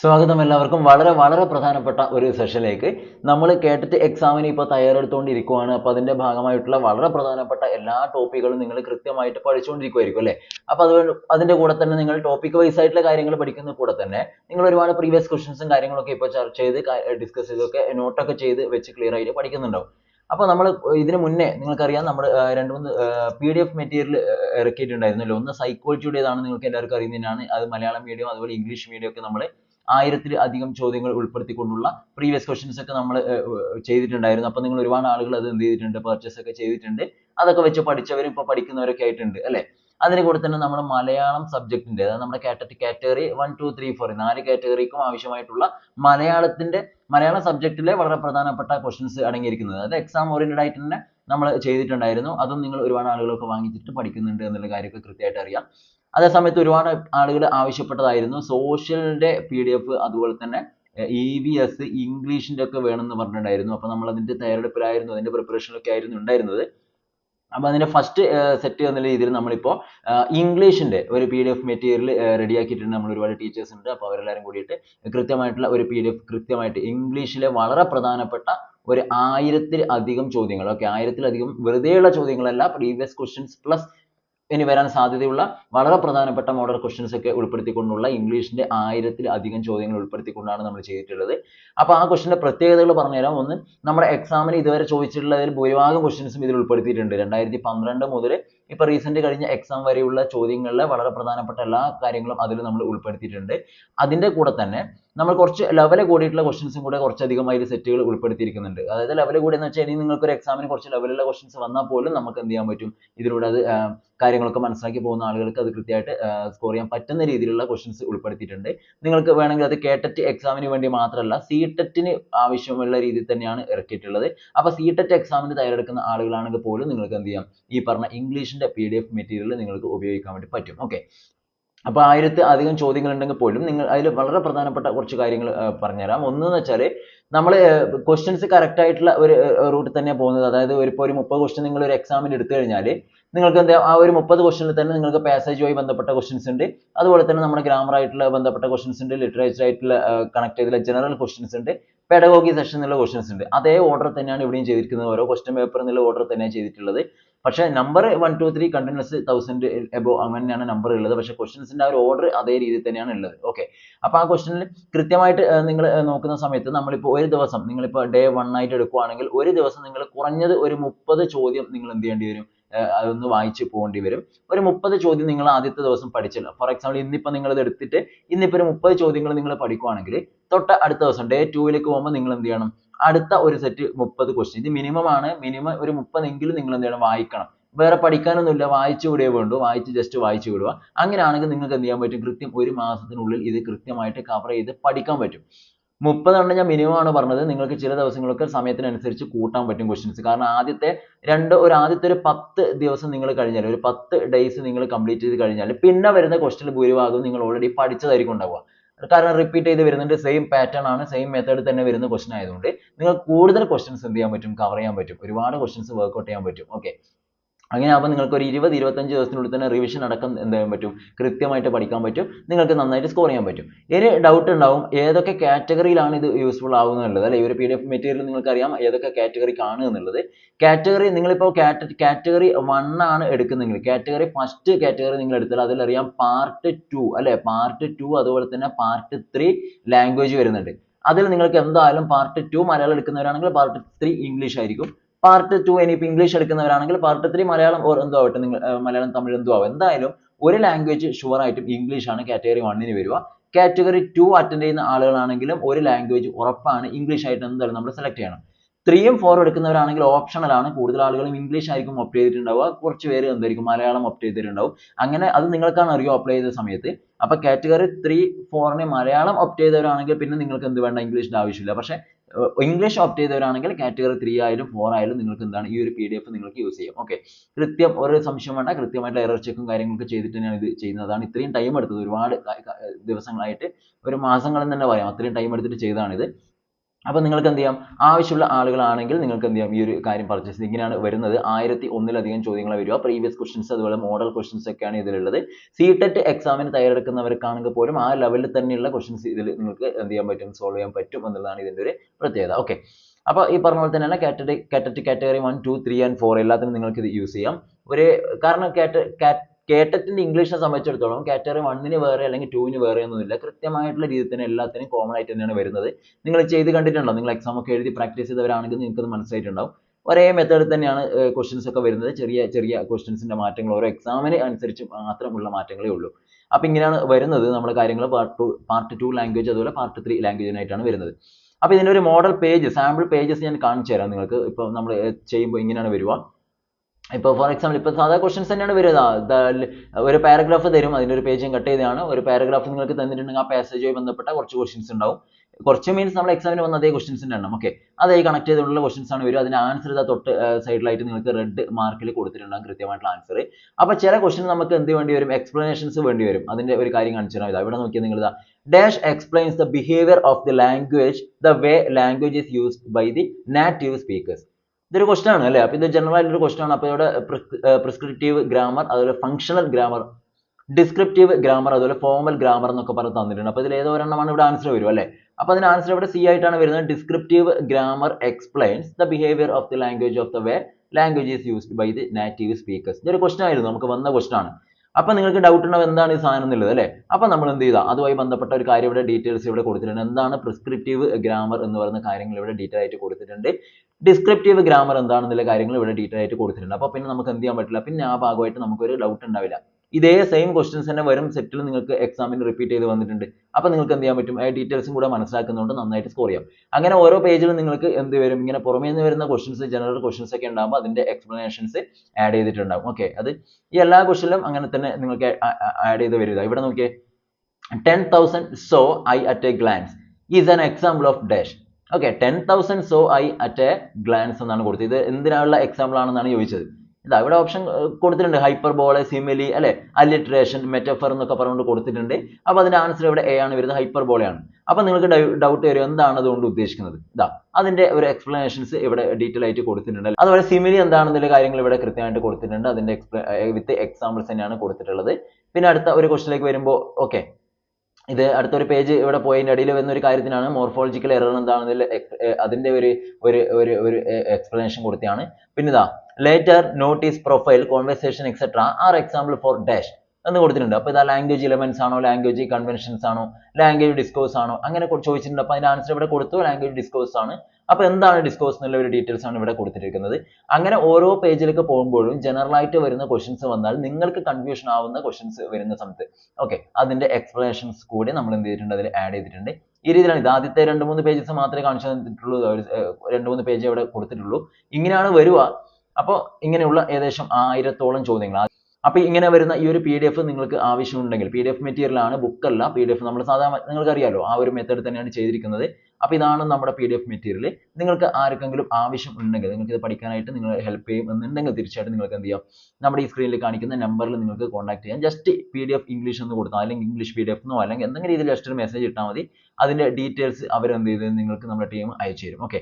സ്വാഗതം എല്ലാവർക്കും. വളരെ വളരെ പ്രധാനപ്പെട്ട ഒരു സെഷനിലേക്ക് നമ്മൾ കേട്ടിട്ട് എക്സാമിന് ഇപ്പോൾ തയ്യാറെടുത്തുകൊണ്ടിരിക്കുവാണ് അപ്പോൾ അതിന്റെ ഭാഗമായിട്ടുള്ള വളരെ പ്രധാനപ്പെട്ട എല്ലാ ടോപ്പിക്കുകളും നിങ്ങൾ കൃത്യമായിട്ട് പഠിച്ചുകൊണ്ടിരിക്കുമായിരിക്കും അല്ലേ? അപ്പോൾ അത് അതിന്റെ കൂടെ തന്നെ നിങ്ങൾ ടോപ്പിക് വൈസ് ആയിട്ടുള്ള കാര്യങ്ങൾ പഠിക്കുന്ന കൂടെ തന്നെ നിങ്ങൾ ഒരുപാട് പ്രീവിയസ് ക്വസ്റ്റ്യൻസും കാര്യങ്ങളൊക്കെ ഇപ്പോൾ ചർച്ച ചെയ്ത് ഡിസ്കസ് ചെയ്തൊക്കെ നോട്ടൊക്കെ ചെയ്ത് വെച്ച് ക്ലിയർ ആയിട്ട് പഠിക്കുന്നുണ്ടാവും. അപ്പോൾ നമ്മൾ ഇതിന് മുന്നേ നിങ്ങൾക്കറിയാം നമ്മൾ രണ്ട് മൂന്ന് പി ഡി എഫ് മെറ്റീരിയൽ ഇറക്കിയിട്ടുണ്ടായിരുന്നല്ലോ. ഒന്ന് സൈക്കോളജിയുടേതാണ് നിങ്ങൾക്ക് എല്ലാവർക്കും അറിയുന്നതിനാണ്. അത് മലയാളം മീഡിയം അതുപോലെ ഇംഗ്ലീഷ് മീഡിയം ഒക്കെ നമ്മൾ ആയിരത്തിൽ അധികം ചോദ്യങ്ങൾ ഉൾപ്പെടുത്തിക്കൊണ്ടുള്ള പ്രീവിയസ് ക്വസ്റ്റ്യൻസ് ഒക്കെ നമ്മൾ ചെയ്തിട്ടുണ്ടായിരുന്നു. അപ്പോൾ നിങ്ങൾ ഒരുപാട് ആളുകൾ അത് എന്ത് ചെയ്തിട്ടുണ്ട് പർച്ചേസ് ഒക്കെ ചെയ്തിട്ടുണ്ട്. അതൊക്കെ വെച്ച് പഠിച്ചവരും ഇപ്പോൾ പഠിക്കുന്നവരൊക്കെ ആയിട്ടുണ്ട് അല്ലേ? അതിന് കൂടെ തന്നെ നമ്മുടെ മലയാളം സബ്ജക്റ്റിന്റെ അതായത് നമ്മുടെ category one two three four നാല് കാറ്റഗറിക്കും ആവശ്യമായിട്ടുള്ള മലയാളത്തിന്റെ മലയാളം സബ്ജക്റ്റിലെ വളരെ പ്രധാനപ്പെട്ട ക്വസ്റ്റ്യൻസ് അടങ്ങിയിരിക്കുന്നത്. അതായത് എക്സാം ഓറിയന്റഡ് ആയിട്ട് തന്നെ നമ്മൾ ചെയ്തിട്ടുണ്ടായിരുന്നു. അതും നിങ്ങൾ ഒരുപാട് ആളുകളൊക്കെ വാങ്ങിച്ചിട്ട് പഠിക്കുന്നുണ്ട് എന്നുള്ള കാര്യമൊക്കെ കൃത്യമായിട്ട് അറിയാം. അതേ സമയത്ത് ഒരുപാട് ആളുകൾ ആവശ്യപ്പെട്ടതായിരുന്നു. സോഷ്യലിന്റെ പി ഡി എഫ് അതുപോലെ തന്നെ ഇ വി എസ് ഇംഗ്ലീഷിന്റെ ഒക്കെ വേണമെന്ന് പറഞ്ഞിട്ടുണ്ടായിരുന്നു. അപ്പോൾ നമ്മൾ അതിന്റെ തയ്യാറെടുപ്പിലായിരുന്നു അതിന്റെ പ്രിപ്പറേഷനിലൊക്കെ ആയിരുന്നു ഉണ്ടായിരുന്നത്. അപ്പോൾ അതിന്റെ ഫസ്റ്റ് സെറ്റ് എന്ന രീതിയിൽ നമ്മളിപ്പോ ഇംഗ്ലീഷിന്റെ ഒരു പി ഡി എഫ് മെറ്റീരിയൽ റെഡിയാക്കിയിട്ടുണ്ട് നമ്മൾ ഒരുപാട് ടീച്ചേഴ്സ് ഉണ്ട്. അപ്പോൾ അവരെല്ലാരും കൂടിയിട്ട് കൃത്യമായിട്ടുള്ള ഒരു പി ഡി എഫ് കൃത്യമായിട്ട് ഇംഗ്ലീഷിലെ വളരെ പ്രധാനപ്പെട്ട ഒരു ആയിരത്തിൽ അധികം ചോദ്യങ്ങൾ. ഓക്കെ ആയിരത്തിലധികം വെറുതെയുള്ള ചോദ്യങ്ങളല്ല പ്രീവിയസ് ക്വസ്റ്റ്യൻസ് പ്ലസ് ഇനി വരാൻ സാധ്യതയുള്ള വളരെ പ്രധാനപ്പെട്ട മോഡൽ ക്വസ്റ്റ്യൻസ് ഒക്കെ ഉൾപ്പെടുത്തിക്കൊണ്ടുള്ള ഇംഗ്ലീഷിന്റെ ആയിരത്തിൽ അധികം ചോദ്യങ്ങൾ ഉൾപ്പെടുത്തിക്കൊണ്ടാണ് നമ്മൾ ചെയ്തിട്ടുള്ളത്. അപ്പോൾ ആ ക്വസ്റ്റിന്റെ പ്രത്യേകതകൾ പറഞ്ഞുതരാം. ഒന്ന് നമ്മുടെ എക്സാമിന് ഇതുവരെ ചോദിച്ചിട്ടുള്ളതിൽ ഭൂരിഭാഗം ക്വസ്റ്റ്യൻസും ഇതിൽ ഉൾപ്പെടുത്തിയിട്ടുണ്ട്. രണ്ടായിരത്തി പന്ത്രണ്ട് മുതൽ ഇപ്പോൾ റീസെന്റ് കഴിഞ്ഞ എക്സാം വരെയുള്ള ചോദ്യങ്ങളിലെ വളരെ പ്രധാനപ്പെട്ട എല്ലാ കാര്യങ്ങളും അതിൽ നമ്മൾ ഉൾപ്പെടുത്തിയിട്ടുണ്ട്. അതിന്റെ കൂടെ തന്നെ നമ്മൾ കുറച്ച് ലെവൽ കൂടിയിട്ടുള്ള ക്വസ്റ്റ്യൻസും കൂടെ കുറച്ചധികം അതിൽ സെറ്റുകൾ ഉൾപ്പെടുത്തിയിരിക്കുന്നുണ്ട്. അതായത് ലെവൽ കൂടി എന്ന് വെച്ചാൽ ഇനി നിങ്ങൾക്ക് ഒരു എക്സാമിന് കുറച്ച് ലെവലുള്ള ക്വസ്റ്റ്യൻസ് വന്നാൽ പോലും നമുക്ക് എന്ത് ചെയ്യാൻ പറ്റും? ഇതിലൂടെ അത് കാര്യങ്ങളൊക്കെ മനസ്സിലാക്കി പോകുന്ന ആളുകൾക്ക് അത് കൃത്യമായിട്ട് സ്കോർ ചെയ്യാൻ പറ്റുന്ന രീതിയിലുള്ള ക്വസ്റ്റ്യൻസ് ഉൾപ്പെടുത്തിയിട്ടുണ്ട്. നിങ്ങൾക്ക് വേണമെങ്കിൽ അത് കേട്ടറ്റ് എക്സാമിന് വേണ്ടി മാത്രമല്ല സി ടെറ്റിന് ആവശ്യമുള്ള രീതിയിൽ തന്നെയാണ് ഇറക്കിയിട്ടുള്ളത്. അപ്പോൾ സി ടെറ്റ് എക്സാമിന് തയ്യാറെടുക്കുന്ന ആളുകളാണെങ്കിൽ പോലും നിങ്ങൾക്ക് എന്ത് ചെയ്യാം? ഈ പറഞ്ഞ ഇംഗ്ലീഷിന്റെ പി ഡി എഫ് മെറ്റീരിയൽ നിങ്ങൾക്ക് ഉപയോഗിക്കാൻ വേണ്ടി പറ്റും. ഓക്കെ അപ്പോൾ ആയിരത്തി അധികം ചോദ്യങ്ങൾ ഉണ്ടെങ്കിൽ പോലും നിങ്ങൾ അതിൽ വളരെ പ്രധാനപ്പെട്ട കുറച്ച് കാര്യങ്ങൾ പറഞ്ഞുതരാം. ഒന്നെന്ന് വെച്ചാൽ നമ്മൾ ക്വസ്റ്റ്യൻസ് കറക്റ്റ് ആയിട്ടുള്ള ഒരു റൂട്ടിൽ തന്നെ പോകുന്നത്. അതായത് ഒരു ഇപ്പോൾ ഒരു മുപ്പത് ക്വസ്റ്റ്യൻ നിങ്ങൾ ഒരു എക്സാമിന് എടുത്തു കഴിഞ്ഞാൽ നിങ്ങൾക്ക് എന്താ ആ ഒരു മുപ്പത് ക്വസ്റ്റ്യനിൽ തന്നെ നിങ്ങൾക്ക് പാസേജുമായി ബന്ധപ്പെട്ട ക്വസ്റ്റ്യൻസ് ഉണ്ട്. അതുപോലെ തന്നെ നമ്മുടെ ഗ്രാമർ ആയിട്ടുള്ള ബന്ധപ്പെട്ട ക്വസ്റ്റ്യൻസ് ഉണ്ട് ലിറ്ററേച്ചർ ആയിട്ടുള്ള കണക്ട് ചെയ്തിട്ടുള്ള ജനറൽ ക്വസ്റ്റ്യൻസ് ഉണ്ട്. പെഡഗോഗി സെഷൻ എന്നുള്ള ക്വസ്റ്റ്യൻസ് ഉണ്ട്. അതേ ഓർഡർ തന്നെയാണ് ഇവിടെയും ചെയ്തിരിക്കുന്നത്. ഓരോ ക്വസ്റ്റ്യൻ പേപ്പർ എന്നുള്ള ഓർഡർ തന്നെയാണ് ചെയ്തിട്ടുള്ളത്. പക്ഷേ number one two three continues thousand above അങ്ങനെയാണ് നമ്പർ ഉള്ളത്. പക്ഷേ ക്വസ്റ്റ്യൻസിന്റെ ആ ഒരു ഓർഡർ അതേ രീതിയിൽ തന്നെയാണ് ഉള്ളത്. ഓക്കെ അപ്പോൾ ആ ക്വസ്റ്റ്യനിൽ കൃത്യമായിട്ട് നിങ്ങൾ നോക്കുന്ന സമയത്ത് നമ്മളിപ്പോൾ ഒരു ദിവസം നിങ്ങളിപ്പോൾ ഡേ വൺ ആയിട്ട് എടുക്കുവാണെങ്കിൽ ഒരു ദിവസം നിങ്ങൾ കുറഞ്ഞത് ഒരു മുപ്പത് ചോദ്യം നിങ്ങൾ എന്ത് ചെയ്യേണ്ടി വരും? അതൊന്ന് വായിച്ചു പോകേണ്ടി വരും. ഒരു മുപ്പത് ചോദ്യം നിങ്ങൾ ആദ്യത്തെ ദിവസം പഠിച്ചല്ലോ. ഫോർ എക്സാമ്പിൾ ഇന്നിപ്പോൾ നിങ്ങൾ ഇത് എടുത്തിട്ട് ഇന്നിപ്പോൾ ഒരു മുപ്പത് ചോദ്യങ്ങൾ നിങ്ങൾ പഠിക്കുവാണെങ്കിൽ തൊട്ട അടുത്ത ദിവസം ഡേ ലേക്ക് പോകുമ്പോൾ നിങ്ങൾ എന്ത് ചെയ്യണം? അടുത്ത ഒരു സെറ്റ് മുപ്പത് ക്വസ്റ്റ്യൻ ഇത് മിനിമം ആണ്. മിനിമം ഒരു മുപ്പതെങ്കിലും നിങ്ങൾ എന്ത് ചെയ്യണം? വായിക്കണം. വേറെ പഠിക്കാനൊന്നുമില്ല. വായിച്ചു വിടുകയേ വേണ്ടു. വായിച്ച് ജസ്റ്റ് വായിച്ചു വിടുക. അങ്ങനെയാണെങ്കിൽ നിങ്ങൾക്ക് എന്ത് ചെയ്യാൻ പറ്റും? കൃത്യം ഒരു മാസത്തിനുള്ളിൽ ഇത് കൃത്യമായിട്ട് കവർ ചെയ്ത് പഠിക്കാൻ പറ്റും. മുപ്പതെണ്ണം ഞാൻ മിനിമം ആണ് പറഞ്ഞത്. നിങ്ങൾക്ക് ചില ദിവസങ്ങളൊക്കെ സമയത്തിനനുസരിച്ച് കൂട്ടാൻ പറ്റും ക്വസ്റ്റ്യൻസ് കാരണം ആദ്യത്തെ രണ്ട് ഒരു ആദ്യത്തെ ഒരു പത്ത് ദിവസം നിങ്ങൾ കഴിഞ്ഞാൽ ഒരു പത്ത് ഡേയ്സ് നിങ്ങൾ കംപ്ലീറ്റ് ചെയ്ത് കഴിഞ്ഞാൽ പിന്നെ വരുന്ന ക്വസ്റ്റ്യൻ ഭൂരിഭാഗവും നിങ്ങൾ ഓൾറെഡി പഠിച്ചതായിരിക്കും ഉണ്ടാവുക. കാരണം റിപ്പീറ്റ് ചെയ്ത് വരുന്നുണ്ട് സെയിം പാറ്റേൺ ആണ് സെയിം മെത്തേഡ് തന്നെ വരുന്ന question ആയതുകൊണ്ട് നിങ്ങൾ കൂടുതൽ ക്വസ്റ്റ്യൻസ് എന്ത് ചെയ്യാൻ പറ്റും? കവർ ചെയ്യാൻ പറ്റും. ഒരുപാട് ക്വസ്റ്റ്യൻസ് വർക്ക്ഔട്ട് ചെയ്യാൻ പറ്റും. ഓക്കെ അങ്ങനെ ആകുമ്പോൾ നിങ്ങൾക്ക് ഒരു ഇരുപത് ഇരുപത്തഞ്ച് ദിവസത്തിനുള്ളിൽ തന്നെ റിവിഷൻ അടക്കം എന്ത് ചെയ്യാൻ പറ്റും? കൃത്യമായിട്ട് പഠിക്കാൻ പറ്റും. നിങ്ങൾക്ക് നന്നായിട്ട് സ്കോർ ചെയ്യാൻ പറ്റും. ഇനി ഡൗട്ട് ഉണ്ടാവും ഏതൊക്കെ കാറ്റഗറിയിലാണ് ഇത് യൂസ്ഫുൾ ആവുന്നത് എന്നുള്ളത്. അല്ലെ? ഈ ഒരു പി ഡി എഫ് മെറ്റീരിയൽ നിങ്ങൾക്ക് അറിയാം ഏതൊക്കെ കാറ്റഗറിക്കാണ് എന്നുള്ളത് കാറ്റഗറി നിങ്ങളിപ്പോൾ കാറ്റഗറി വൺ ആണ് എടുക്കുന്നെങ്കിൽ കാറ്റഗറി ഫസ്റ്റ് കാറ്റഗറി നിങ്ങൾ എടുത്താൽ അതിലറിയാം പാർട്ട് ടു അല്ലെ? പാർട്ട് ടു അതുപോലെ തന്നെ പാർട്ട് ത്രീ ലാംഗ്വേജ് വരുന്നുണ്ട്. അതിൽ നിങ്ങൾക്ക് എന്തായാലും പാർട്ട് ടു മലയാളം എടുക്കുന്നവരാണെങ്കിൽ പാർട്ട് ത്രീ ഇംഗ്ലീഷ് ആയിരിക്കും. പാർട്ട് ടു ഇനിയിപ്പോൾ ഇംഗ്ലീഷ് എടുക്കുന്നവരാണെങ്കിൽ പാർട്ട് ത്രീ മലയാളം ഓർ എന്തോ ആവട്ടെ നിങ്ങൾ മലയാളം തമിഴ് എന്തോ ആവും. എന്തായാലും ഒരു ലാംഗ്വേജ് ഷുവർ ആയിട്ടും ഇംഗ്ലീഷ് ആണ് കാറ്റഗറി വണ്ണിന് വരിക. കാറ്റഗറി ടു അറ്റൻഡ് ചെയ്യുന്ന ആളുകളാണെങ്കിലും ഒരു ലാംഗ്വേജ് ഉറപ്പാണ് ഇംഗ്ലീഷ് ആയിട്ട് എന്തായാലും നമ്മൾ സെലക്ട് ചെയ്യണം. ത്രീയും ഫോറും എടുക്കുന്നവരാണെങ്കിൽ ഓപ്ഷണൽ ആണ്. കൂടുതൽ ആളുകളും ഇംഗ്ലീഷ് ആയിരിക്കും ഒപ്റ്റ് ചെയ്തിട്ടുണ്ടാവുക. കുറച്ച് പേര് എന്തായിരിക്കും മലയാളം ഒപ്റ്റ് ചെയ്തിട്ടുണ്ടാവും. അങ്ങനെ അത് നിങ്ങൾക്കാണ് അറിയുക അപ്ലൈ ചെയ്ത സമയത്ത്. അപ്പൊ കാറ്റഗറി ത്രീ ഫോറിന് മലയാളം ഒപ്റ്റ് ചെയ്തവരാണെങ്കിൽ പിന്നെ നിങ്ങൾക്ക് എന്ത് വേണ്ട? ഇംഗ്ലീഷിന്റെ ആവശ്യമില്ല. പക്ഷേ ഇംഗ്ലീഷ് ഓപ്റ്റ് ചെയ്തവരാണെങ്കിൽ കാറ്റഗറി ത്രീ ആയാലും ഫോർ ആയാലും നിങ്ങൾക്ക് എന്താണ് ഈ ഒരു പി ഡി എഫ് നിങ്ങൾക്ക് യൂസ് ചെയ്യാം. ഓക്കെ കൃത്യം ഒരു സംശയം വേണ്ട കൃത്യമായിട്ട് എറർ ചെക്കും കാര്യങ്ങളൊക്കെ ചെയ്തിട്ട് ഞാൻ ഇത് ചെയ്യുന്നതാണ്. ഇത്രയും ടൈം എടുത്തത് ഒരുപാട് ദിവസങ്ങളായിട്ട് ഒരു മാസങ്ങൾ തന്നെ പറയാം. അത്രയും ടൈം എടുത്തിട്ട് ചെയ്തതാണിത്. അപ്പോൾ നിങ്ങൾക്ക് എന്ത് ചെയ്യാം? ആവശ്യമുള്ള ആളുകളാണെങ്കിൽ നിങ്ങൾക്ക് എന്ത് ചെയ്യാം? ഈ ഒരു കാര്യം പർച്ചേസ് ഇങ്ങനെയാണ് വരുന്നത്. ആയിരത്തി ഒന്നിലധികം ചോദ്യങ്ങൾ വരിക. പ്രീവിയസ് ക്വസ്റ്റ്യൻസ് അതുപോലെ മോഡൽ ക്വസ്റ്റ്യൻസ് ഒക്കെയാണ് ഇതിലുള്ളത്. സി ടെറ്റ് എക്സാമിന് തയ്യാറെടുക്കുന്നവർക്കാണെങ്കിൽ പോലും ആ ലെവലിൽ തന്നെയുള്ള ക്വസ്റ്റ്യൻസ് ഇതിൽ നിങ്ങൾക്ക് എന്ത് ചെയ്യാൻ പറ്റും? സോൾവ് ചെയ്യാൻ പറ്റും എന്നുള്ളതാണ് ഇതിന്റെ ഒരു പ്രത്യേകത. ഓക്കെ അപ്പോൾ ഈ പറഞ്ഞ പോലെ തന്നെയാണ് category കാറ്ററ്റ് category one two three and four എല്ലാത്തിനും നിങ്ങൾക്ക് ഇത് യൂസ് ചെയ്യാം. ഒരു കാരണം കാറ്റ കേട്ടറ്റിന്റെ ഇംഗ്ലീഷിനെ സംബന്ധിച്ചിടത്തോളം. കാറ്റഗറി വണ്ണിന് വേറെ അല്ലെങ്കിൽ ടൂവിന് വേറെ ഒന്നുമില്ല കൃത്യമായിട്ടുള്ള രീതിയിൽ തന്നെ എല്ലാത്തിനും കോമൺ ആയിട്ട് തന്നെയാണ് വരുന്നത്. നിങ്ങൾ ചെയ്ത് കണ്ടിട്ടുണ്ടോ? നിങ്ങൾ എക്സാം ഒക്കെ എഴുതി പ്രാക്ടീസ് ചെയ്തവരാണെങ്കിൽ നിങ്ങൾക്ക് മനസ്സിലായിട്ടുണ്ടാവും. ഒരേ മെത്തേഡിൽ തന്നെയാണ് ക്വസ്റ്റ്യൻസ് ഒക്കെ വരുന്നത്. ചെറിയ ചെറിയ ക്വസ്റ്റ്യൻസിന്റെ മാറ്റങ്ങൾ ഓരോ എക്സാമിന് അനുസരിച്ച് മാത്രമുള്ള മാറ്റങ്ങളേ ഉള്ളൂ. അപ്പോൾ ഇങ്ങനെയാണ് വരുന്നത് നമ്മുടെ കാര്യങ്ങൾ. Part two part two language അതുപോലെ പാർട്ട് ത്രീ ലാംഗ്വേജിനായിട്ടാണ് വരുന്നത്. അപ്പോൾ ഇതിന്റെ ഒരു മോഡൽ പേജ് സാമ്പിൾ പേജസ് ഞാൻ കാണിച്ചു തരാം നിങ്ങൾക്ക്. ഇപ്പോൾ നമ്മൾ ചെയ്യുമ്പോൾ ഇങ്ങനെയാണ് വരിക. ഇപ്പോൾ ഫോർ എക്സാമ്പിൾ ഇപ്പോൾ സാധാ ക്വസ്റ്റ്യൻസ് തന്നെയാണ് വരിക. ഒരു പാരഗ്രാഫ് തരും അതിന്റെ ഒരു പേജ് കട്ട് ചെയ്തതാണ്. ഒരു പാരഗ്രാഫ് നിങ്ങൾക്ക് തന്നിട്ടുണ്ടെങ്കിൽ ആ പാസേജുമായി ബന്ധപ്പെട്ട കുറച്ച് ക്വസ്റ്റ്യൻസ് ഉണ്ടാവും. കുറച്ച് മീൻസ് നമ്മൾ എക്സാമിന് വന്ന അതേ ക്വസ്റ്റ്യൻസ് എണ്ണം ഓക്കെ അതായി കണക്ട് ചെയ്തുള്ള ക്വസ്റ്റ്യൻസ് ആണ് വരും അതിന് ആൻസർ ഇതാ തൊട്ട് സൈഡിലായിട്ട് നിങ്ങൾക്ക് റെഡ് മാർക്കിൽ കൊടുത്തിട്ടുണ്ടാകും കൃത്യമായിട്ടുള്ള ആൻസർ അപ്പോൾ ചില ക്വസ്റ്റ്യൻ നമുക്ക് എന്ത് വേണ്ടി വരും? എക്സ്പ്ലനേഷൻസ് വേണ്ടി വരും. അതിന്റെ ഒരു കാര്യം കാണിച്ചു തരാം. ഇതാ ഇവിടെ നോക്കിയാൽ നിങ്ങൾ ഇതാ dash explains the behaviour of the language the way language is used by the native speakers ഇതൊരു ക്വസ്റ്റൻ ആണ് അല്ലേ? അപ്പോൾ ഇത് ജനറൽ ആയിട്ടൊരു ക്വസ്റ്റൻ ആണ്. അപ്പോൾ ഇവിടെ പ്രിസ്ക്രിപ്റ്റീവ് ഗ്രാമർ അതുപോലെ ഫങ്ഷണൽ ഗ്രാമർ ഡിസ്ക്രിപ്റ്റീവ് ഗ്രാമർ അതുപോലെ ഫോമൽ ഗ്രാമർ എന്നൊക്കെ പറഞ്ഞ് തന്നിട്ടുണ്ട്. അപ്പോൾ ഇതിൽ ഏതോ ഒരെണ്ണമാണ് ഇവിടെ ആൻസർ വരും അല്ലേ? അപ്പോൾ അതിന് ആൻസർ ഇവിടെ സി ആയിട്ടാണ് വരുന്നത്. Descriptive grammar explains the behaviour of the language of the way language is used by the native speakers ഇതൊരു ക്വസ്റ്റൻ ആയിരുന്നു. നമുക്ക് വന്ന ക്വസ്റ്റൻ ആണ്. അപ്പോൾ നിങ്ങൾക്ക് ഡൗട്ട് ഉണ്ടാവും എന്താണ് ഈ സാധനം എന്നുള്ളത് അല്ലേ? അപ്പോൾ നമ്മൾ എന്ത് ചെയ്താൽ അതുമായി ബന്ധപ്പെട്ട ഒരു കാര്യം ഇവിടെ ഡീറ്റെയിൽസ് ഇവിടെ കൊടുത്തിട്ടുണ്ട്. എന്താണ് പ്രിസ്ക്രിപ്റ്റീവ് ഗ്രാമർ എന്ന് പറയുന്ന കാര്യങ്ങൾ ഇവിടെ ഡീറ്റെയിൽ ആയിട്ട് കൊടുത്തിട്ടുണ്ട്. ഡിസ്ക്രിപ്റ്റീവ് ഗ്രാമർ എന്താണെന്നുള്ള കാര്യങ്ങൾ ഇവിടെ ഡീറ്റെയിൽ ആയിട്ട് കൊടുത്തിട്ടുണ്ട്. അപ്പോൾ പിന്നെ നമുക്ക് എന്ത് ചെയ്യാൻ പറ്റില്ല? പിന്നെ ആ ഭാഗമായിട്ട് നമുക്ക് ഒരു ഡൗട്ട് ഉണ്ടാവില്ല. ഇതേ സെയിം ക്വസ്റ്റ്യൻസ് തന്നെ വരും സെറ്റിൽ നിങ്ങൾക്ക് എക്സാമിന് റിപ്പീറ്റ് ചെയ്ത് വന്നിട്ടുണ്ട്. അപ്പോൾ നിങ്ങൾക്ക് എന്ത് ചെയ്യാൻ പറ്റും? ഡീറ്റെയിൽസും കൂടെ മനസ്സിലാക്കുന്നതുകൊണ്ട് നന്നായിട്ട് സ്കോർ ചെയ്യാം. അങ്ങനെ ഓരോ പേജിലും നിങ്ങൾക്ക് എന്ത് വരും? ഇങ്ങനെ പുറമേ നിന്ന് വരുന്ന ക്വസ്റ്റ്യൻസ് ജനറൽ ക്വസ്റ്റ്യൻസ് ഒക്കെ ഉണ്ടാകുമ്പോൾ അതിന്റെ എക്സ്പ്ലനേഷൻസ് ആഡ് ചെയ്തിട്ടുണ്ടാകും ഓക്കെ അത് ഈ എല്ലാ ക്വസ്റ്റ്യനിലും അങ്ങനെ തന്നെ നിങ്ങൾക്ക് ആഡ് ചെയ്ത് വരിക. ഇവിടെ നോക്കിയേ. Ten thousand saw I at a glance is an example of dash okay ten thousand saw I at a glance എന്നാണ് കൊടുത്തത്. ഇത് എന്തിനുള്ള എക്സാമ്പിൾ ആണെന്നാണ് ചോദിച്ചത്. ഇതാ ഇവിടെ ഓപ്ഷൻ കൊടുത്തിട്ടുണ്ട്. ഹൈപ്പർ ബോൾ സിമിലി അല്ലെ? അലിട്രേഷൻ മെറ്റഫർ എന്നൊക്കെ പറഞ്ഞുകൊണ്ട് കൊടുത്തിട്ടുണ്ട്. അപ്പോൾ അതിന്റെ ആൻസർ ഇവിടെ എ ആണ് വരുന്നത് ഹൈപ്പർ ബോളയാണ് അപ്പോൾ നിങ്ങൾക്ക് ഡൗട്ട് വരും എന്താണ് അതുകൊണ്ട് ഉദ്ദേശിക്കുന്നത്? ഇതാ അതിന്റെ ഒരു എക്സ്പ്ലനേഷൻസ് ഇവിടെ ഡീറ്റെയിൽ ആയിട്ട് കൊടുത്തിട്ടുണ്ട്. അതുപോലെ സിമിലി എന്താണെന്നുള്ള കാര്യങ്ങൾ ഇവിടെ കൃത്യമായിട്ട് കൊടുത്തിട്ടുണ്ട്. അതിന്റെ വിത്ത് എക്സാമ്പിൾസ് തന്നെയാണ് കൊടുത്തിട്ടുള്ളത്. പിന്നെ അടുത്ത ഒരു ക്വസ്റ്റിലേക്ക് വരുമ്പോൾ ഓക്കെ ഇത് അടുത്തൊരു പേജ് ഇവിടെ പോയതിന്റെ ഇടയിൽ വരുന്ന ഒരു കാര്യത്തിനാണ് മോർഫോളജിക്കൽ എറർ എന്താണെന്ന് അതിന്റെ ഒരു ഒരു ഒരു ഒരു എക്സ്പ്ലനേഷൻ കൊടുത്തതാണ്. പിന്നെ ഇതാ letter notice profile conversation etcetera are example for dash എന്ന് കൊടുത്തിട്ടുണ്ട്. അപ്പോൾ ഇതാ ലാംഗ്വേജ് ഇലമെന്റ്സ് ആണോ ലാംഗ്വേജ് കൺവെൻഷൻസ് ആണോ ലാംഗ്വേജ് ഡിസ്കോഴ്സ് ആണോ അങ്ങനെ ചോദിച്ചിട്ടുണ്ട്. അപ്പോൾ അതിന്റെ ആൻസർ ഇവിടെ കൊടുത്തു. ലാംഗ്വേജ് ഡിസ്കോഴ്സ് ആണ്. അപ്പോൾ എന്താണ് ഡിസ്കോഴ്സ് എന്നുള്ള ഒരു ഡീറ്റെയിൽസ് ആണ് ഇവിടെ കൊടുത്തിരിക്കുന്നത്. അങ്ങനെ ഓരോ പേജിലേക്ക് പോകുമ്പോഴും ജനറൽ ആയിട്ട് വരുന്ന ക്വസ്റ്റ്യൻസ് വന്നാൽ നിങ്ങൾക്ക് കൺഫ്യൂഷൻ ആവുന്ന ക്വസ്റ്റ്യൻസ് വരുന്ന സമയത്ത്. ഓക്കെ അതിന്റെ എക്സ്പ്ലനേഷൻസ് കൂടി നമ്മൾ എന്ത് ചെയ്തിട്ടുണ്ട്? അതിൽ ആഡ് ചെയ്തിട്ടുണ്ട്. ഈ രീതിയിലാണ്. ഇത് ആദ്യത്തെ രണ്ട് മൂന്ന് പേജസ് മാത്രമേ കാണിച്ചു തന്നിട്ടുള്ളൂ രണ്ട് മൂന്ന് പേജ് ഇവിടെ കൊടുത്തിട്ടുള്ളൂ. ഇങ്ങനെയാണ് വരിക. അപ്പോൾ ഇങ്ങനെയുള്ള ഏകദേശം ആയിരത്തോളം ചോദ്യങ്ങൾ. അപ്പൊ ഇങ്ങനെ വരുന്ന ഈ ഒരു പി ഡി എഫ് നിങ്ങൾക്ക് ആവശ്യമുണ്ടെങ്കിൽ പി ഡി എഫ് മെറ്റീരിയൽ ആണ് ബുക്ക് അല്ല. പി ഡി എഫ് നമ്മൾ സാധാരണ നിങ്ങൾക്ക് അറിയാലോ ആ ഒരു മെത്തേഡ് തന്നെയാണ് ചെയ്തിരിക്കുന്നത്. അപ്പോൾ ഇതാണ് നമ്മുടെ പി ഡി എഫ് മെറ്റീരിയൽ നിങ്ങൾക്ക് ആർക്കെങ്കിലും ആവശ്യം ഉണ്ടെങ്കിൽ നിങ്ങൾക്ക് ഇത് പഠിക്കാനായിട്ട് നിങ്ങൾ ഹെൽപ്പ് ചെയ്യും എന്നുണ്ടെങ്കിൽ തീർച്ചയായിട്ടും നിങ്ങൾക്ക് എന്ത് ചെയ്യാം? നമ്മുടെ ഈ സ്ക്രീനിൽ കാണിക്കുന്ന നമ്പറിൽ നിങ്ങൾക്ക് കോൺടാക്ട് ചെയ്യാം. Just P D F English എന്ന് കൊടുത്താൽ അല്ലെങ്കിൽ ഇംഗ്ലീഷ് പി ഡി എഫ് എന്നോ അല്ലെങ്കിൽ എന്തെങ്കിലും രീതിയിൽ ജസ്റ്റ് ഒരു മെസ്സേജ് ഇട്ടാൽ മതി. അതിന്റെ ഡീറ്റെയിൽസ് അവരെന്ത് ചെയ്ത് നിങ്ങൾക്ക് നമ്മുടെ ടീം അയച്ചു തരും. ഓക്കെ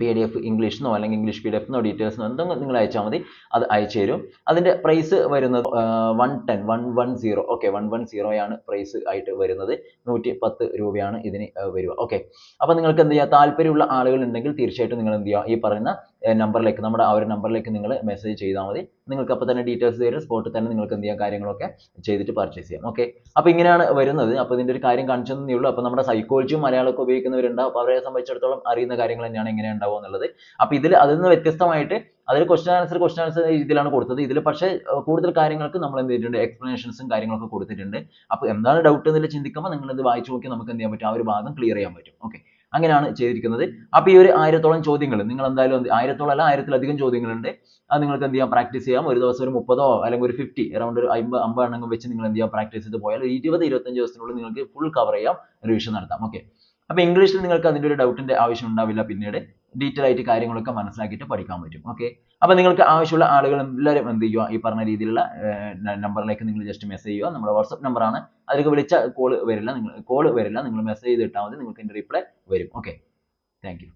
പി ഡി എഫ് ഇംഗ്ലീഷിനോ അല്ലെങ്കിൽ ഇംഗ്ലീഷ് പി ഡി ഡീറ്റെയിൽസ് ഡീറ്റെയിൽസിനോ എന്തെങ്കിലും നിങ്ങൾ അയച്ചാൽ മതി. അത് അയച്ചു തരും. അതിന്റെ പ്രൈസ് വരുന്നത് one ten one one zero okay one one സീറോയാണ് price ആയിട്ട് വരുന്നത്. നൂറ്റി പത്ത് രൂപയാണ് ഇതിന് വരിക. ഓക്കെ അപ്പോൾ നിങ്ങൾക്ക് എന്ത് ചെയ്യുക താല്പര്യമുള്ള ആളുകൾ ഉണ്ടെങ്കിൽ തീർച്ചയായിട്ടും നിങ്ങൾ എന്ത് ചെയ്യുക? ഈ പറയുന്ന നമ്പറിലേക്ക് നമ്മുടെ ആ ഒരു നമ്പറിലേക്ക് നിങ്ങൾ മെസ്സേജ് ചെയ്താൽ മതി. നിങ്ങൾക്ക് അപ്പോൾ തന്നെ ഡീറ്റെയിൽസ് തരും സ്പോട്ടിൽ തന്നെ നിങ്ങൾക്ക് എന്ത് ചെയ്യാം കാര്യങ്ങളൊക്കെ ചെയ്തിട്ട് പർച്ചേസ് ചെയ്യാം. ഓക്കെ അപ്പോൾ ഇങ്ങനെയാണ് വരുന്നത്. അപ്പോൾ ഇതിന്റെ ഒരു കാര്യം കാണിച്ചതെന്നേ ഉള്ളൂ. അപ്പോൾ നമ്മുടെ സൈക്കോളജിയും മലയാളമൊക്കെ ഉപയോഗിക്കുന്നവരുണ്ട്. അപ്പോൾ അവരെ സംബന്ധിച്ചിടത്തോളം അറിയുന്ന കാര്യങ്ങൾ തന്നെയാണ് എങ്ങനെ ഉണ്ടാവുക എന്നുള്ളത്. അപ്പോൾ ഇതിൽ അതിൽ നിന്ന് വ്യത്യസ്തമായിട്ട് അതിൽ ക്വസ്റ്റൻ ആൻസർ ക്വസ്റ്റൻ ആൻസർ രീതിയിലാണ് കൊടുത്തത്. ഇതിൽ പക്ഷേ കൂടുതൽ കാര്യങ്ങൾക്ക് നമ്മൾ എന്ത് ചെയ്തിട്ടുണ്ട്? എക്സ്പ്ലനേഷൻസും കാര്യങ്ങളൊക്കെ കൊടുത്തിട്ടുണ്ട്. അപ്പോൾ എന്താണ് ഡൗട്ട് എന്നതിൽ ചിന്തിക്കുമ്പോൾ നിങ്ങൾ ഇത് വായിച്ചു നോക്കി നമുക്ക് എന്ത് ചെയ്യാൻ പറ്റും? ആ ഒരു ഭാഗം ക്ലിയർ ചെയ്യാൻ പറ്റും. ഓക്കെ അങ്ങനെയാണ് ചെയ്തിരിക്കുന്നത്. അപ്പോൾ ഈ ഒരു ആയിരത്തോളം ചോദ്യങ്ങൾ നിങ്ങൾ എന്തായാലും ആയിരത്തോളം അല്ല ആയിരത്തിലധികം ചോദ്യങ്ങളുണ്ട്. അത് നിങ്ങൾക്ക് എന്ത് ചെയ്യാം? പ്രാക്ടീസ് ചെയ്യാം. ഒരു ദിവസം ഒരു മുപ്പതോ അല്ലെങ്കിൽ ഒരു ഫിഫ്റ്റി around ഒരു അമ്പത് അമ്പത് എണ്ണം വെച്ച് നിങ്ങൾ എന്ത് ചെയ്യാം? പ്രാക്ടീസ് ചെയ്തു പോയാൽ ഇരുപത് ഇരുപത്തഞ്ച് ദിവസത്തിനുള്ളിൽ നിങ്ങൾക്ക് ഫുൾ കവർ ചെയ്യാം. റിവിഷൻ നടത്താം. ഓക്കെ അപ്പോൾ ഇംഗ്ലീഷിൽ നിങ്ങൾക്ക് അതിന്റെ ഒരു ഡൗട്ടിന്റെ ആവശ്യം ഉണ്ടാവില്ല പിന്നീട്. ഡീറ്റെയിൽ ആയിട്ട് കാര്യങ്ങളൊക്കെ മനസ്സിലാക്കിയിട്ട് പഠിക്കാൻ പറ്റും. ഓക്കെ അപ്പോൾ നിങ്ങൾക്ക് ആവശ്യമുള്ള ആളുകൾ എല്ലാവരും എന്ത് ചെയ്യുക? ഈ പറഞ്ഞ രീതിയിലുള്ള നമ്പറിലേക്ക് നിങ്ങൾ ജസ്റ്റ് മെസ്സേജ് ചെയ്യുക. നമ്മുടെ വാട്സപ്പ് നമ്പറാണ് അതിലേക്ക് വിളിച്ച കോൾ വരില്ല. നിങ്ങൾ കോൾ വരില്ല. നിങ്ങൾ മെസ്സേജ് ചെയ്തിട്ടാൽ മതി. നിങ്ങൾക്ക് അതിന്റെ റിപ്ലൈ വരും. Okay thank